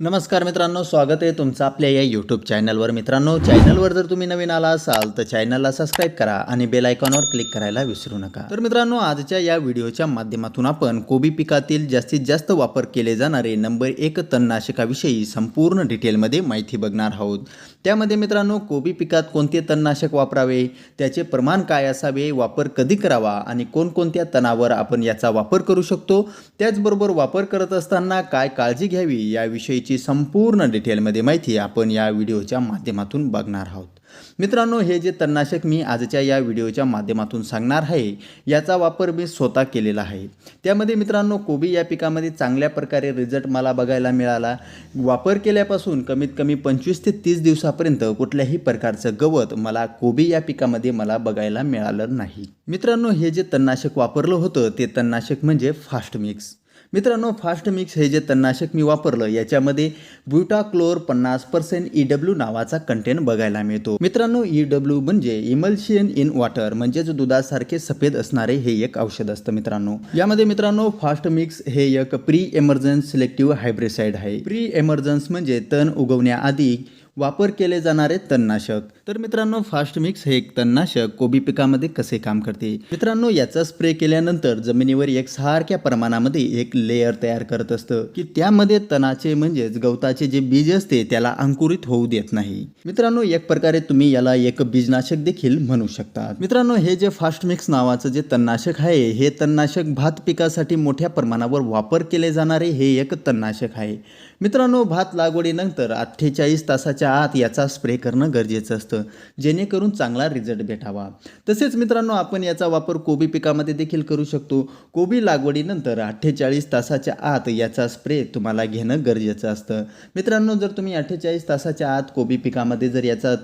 नमस्कार मित्रांनो स्वागत आहे तुमचं आपल्या या यूट्यूब चॅनलवर मित्रांनो चॅनलवर जर तुम्ही नवीन आला असाल तर चॅनलला सबस्क्राईब करा आणि बेल आयकॉनवर क्लिक करायला विसरू नका. तर मित्रांनो आजच्या या व्हिडिओच्या माध्यमातून आपण कोबी पिकातील जास्तीत जास्त वापर केले जाणारे नंबर एक तणनाशकाविषयी संपूर्ण डिटेलमध्ये माहिती बघणार आहोत. त्यामध्ये मित्रांनो कोबी पिकात कोणते तणनाशक वापरावे? त्याचे प्रमाण काय असावे? वापर कधी करावा? आणि कोणकोणत्या तणावर आपण याचा वापर करू शकतो? त्याचबरोबर वापर करत असताना काय काळजी घ्यावी? याविषयीची संपूर्ण डिटेलमध्ये माहिती आपण या व्हिडिओच्या माध्यमातून बघणार आहोत. मित्रांनो हे जे तणनाशक मी आजच्या या व्हिडिओच्या माध्यमातून सांगणार आहे याचा वापर मी स्वतः केलेला आहे. त्यामध्ये मित्रांनो कोबी या पिकामध्ये चांगल्या प्रकारे रिझल्ट मला बघायला मिळाला. वापर केल्यापासून कमीत कमी पंचवीस ते तीस दिवसा आतापर्यंत कुठल्याही प्रकारचं गवत मला कोबी या पिकामध्ये मला बघायला मिळालं नाही. मित्रांनो हे जे तणनाशक वापरलं होतं ते तणनाशक म्हणजे फास्ट मिक्स. मित्रांनो फास्ट मिक्स हे जे तणनाशक मी वापरलं याच्यामध्ये ब्युटाक्लोर पन्नास पर्सेंट ई डब्ल्यू नावाचा कंटेंट बघायला मिळतो. मित्रांनो ई डब्ल्यू म्हणजे इमल्शियन इन वॉटर म्हणजेच दुधासारखे सफेद असणारे हे एक औषध असतं मित्रांनो. यामध्ये मित्रांनो फास्ट मिक्स हे एक प्री एमर्जन्स सिलेक्टिव्ह हायब्रिसाइड आहे. प्री एमर्जन्स म्हणजे तण उगवण्याआधी वापर केले जाणारे तणनाशक. तर मित्रांनो फास्ट मिक्स हे एक तणनाशक. कोबी पिकामध्ये कसे काम करते? मित्रांनो याचा स्प्रे केल्यानंतर जमिनीवर एक सारख्या प्रमाणामध्ये एक लेअर तयार करत असतं की त्यामध्ये तणाचे म्हणजेच गवताचे जे बीज असते त्याला अंकुरित होऊ देत नाही. मित्रांनो एक प्रकारे तुम्ही याला एक बीजनाशक देखील म्हणू शकता मित्रांनो हे जे फास्ट मिक्स नावाचं जे तणनाशक आहे हे तणनाशक भात पिकासाठी मोठ्या प्रमाणावर वापर केले जाणारे हे एक तणनाशक आहे. मित्रांनो भात लागवडीनंतर अठ्ठेचाळीस तासाच्या आत याचा स्प्रे करणं गरजेचं असतं. जेणेकरून चांगला रिझल्ट भेटावा. तसेच मित्रांनो आपण याचा वापर कोबी पिकामध्ये देखील करू शकतो. कोबी लागवडीनंतर अठ्ठेचाळीस तासाच्या आत याचा स्प्रे तुम्हाला घेणं गरजेचं असतं. मित्रांनो जर तुम्ही अठ्ठेचाळीस तासाच्या आत कोबी पिकामध्ये जर याचा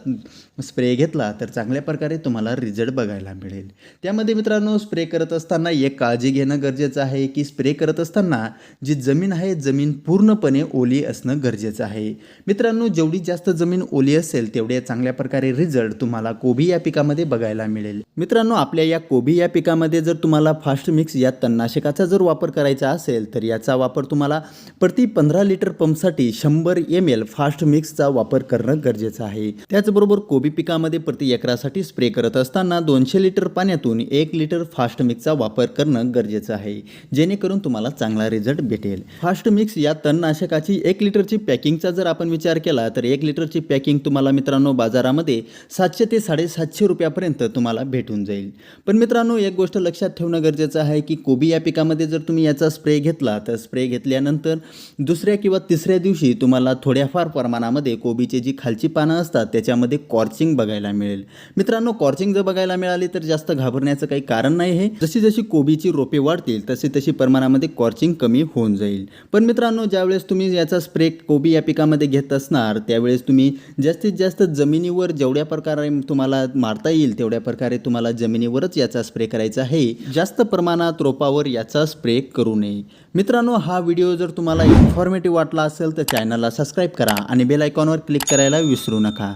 स्प्रे घेतला तर चांगल्या प्रकारे तुम्हाला रिझल्ट बघायला मिळेल. त्यामध्ये मित्रांनो स्प्रे करत असताना एक काळजी घेणं गरजेचं आहे की स्प्रे करत असताना जी जमीन आहे जमीन पूर्णपणे ओली असणं गरजेचं आहे. मित्रांनो जेवढी जास्त जमीन ओली असेल तेवढे चांगल्या प्रकारे रिझल्ट तुम्हाला कोबी या पिकामध्ये बघायला मिळेल. मित्रांनो आपल्या या कोबी या पिकामध्ये जर तुम्हाला फास्ट मिक्स या तणनाशकाचा जर वापर करायचा असेल तर याचा वापर तुम्हाला प्रति पंधरा लिटर पंपसाठी शंभर एम एल फास्ट मिक्सचा वापर करणं गरजेचं आहे. त्याचबरोबर कोबी पिकामध्ये प्रति एकरासाठी स्प्रे करत असताना दोनशे लिटर पाण्यातून एक लिटर फास्ट मिक्सचा वापर करणं गरजेचं आहे. जेणेकरून तुम्हाला चांगला रिझल्ट भेटेल. फास्ट मिक्स या तणनाशकाची एक लिटरची पॅकिंगचा जर आपण विचार केला तर एक लिटर लिटरची पॅकिंग तुम्हाला मित्रांनो बाजारामध्ये सातशे ते साडेसातशे रुपयापर्यंत तुम्हाला भेटून जाईल. पण मित्रांनो एक गोष्ट लक्षात ठेवणं गरजेचं आहे की कोबी या पिकामध्ये जर तुम्ही याचा स्प्रे घेतला तर स्प्रे घेतल्यानंतर दुसऱ्या किंवा तिसऱ्या दिवशी तुम्हाला थोड्याफार प्रमाणामध्ये कोबीचे जी खालची पानं असतात त्याच्यामध्ये कॉर्चिंग बघायला मिळेल. मित्रांनो कॉर्चिंग जर बघायला मिळाली तर जास्त घाबरण्याचं काही कारण नाही आहे जशी जशी कोबीची रोपे वाढतील तशी तशी प्रमाणामध्ये कॉर्चिंग कमी होऊन जाईल. पण मित्रांनो ज्यावेळेस तुम्ही याचा स्प्रे कोबी या पिकामध्ये घेत असणार त्यावेळेस तुम्ही जास्तीत जास्त जमिनीवर जेवढ्या प्रकारे तुम्हाला मारता येईल तेवढ्या प्रकारे तुम्हाला जमिनीवरच याचा स्प्रे करायचा आहे. जास्त प्रमाणात रोपावर याचा स्प्रे करू नये. मित्रांनो हा व्हिडिओ जर तुम्हाला इन्फॉर्मेटिव्ह वाटला असेल तर चॅनलला सबस्क्राईब करा आणि बेल आयकॉनवर क्लिक करायला विसरू नका.